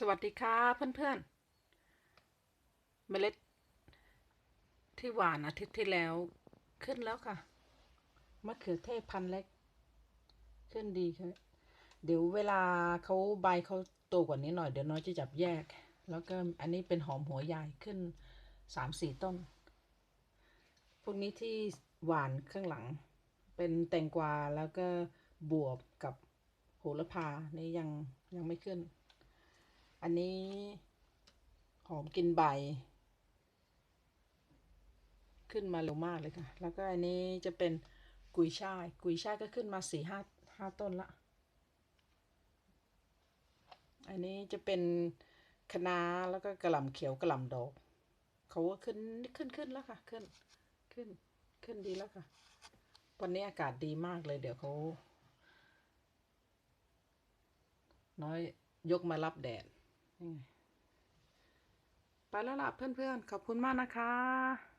สวัสดีค่ะเพื่อนๆ เมล็ด ที่หวานอาทิตย์ที่แล้วขึ้นแล้วค่ะ มะเขือเทศพันเล็ก ขึ้นดีค่ะ เดี๋ยวเวลาเขาใบเขาโตกว่านี้หน่อยเดี๋ยวน้อยจะจับแยก แล้วก็อันนี้เป็นหอมหัวใหญ่ขึ้นสามสี่ต้น พวกนี้ที่หวานข้างหลัง เป็นแตงกวาแล้วก็บวบกับโหระพานี่ยังยังไม่ขึ้น อันนี้หอมกินใบ ขึ้นมาเร็วมากเลยค่ะ แล้วก็อันนี้จะเป็นกุยช่าย กุยช่ายก็ขึ้นมาสี่ห้าห้าต้นละ อันนี้จะเป็นคะน้าแล้วก็กระหล่ำเขียวกระหล่ำดอก เขาก็ขึ้นขึ้นขึ้นแล้วค่ะ ขึ้นขึ้นขึ้นดีแล้วค่ะ วันนี้อากาศดีมากเลยเดี๋ยวเขาน้อยยกมารับแดด ไปแล้วล่ะเพื่อนๆ ขอบคุณมากนะคะ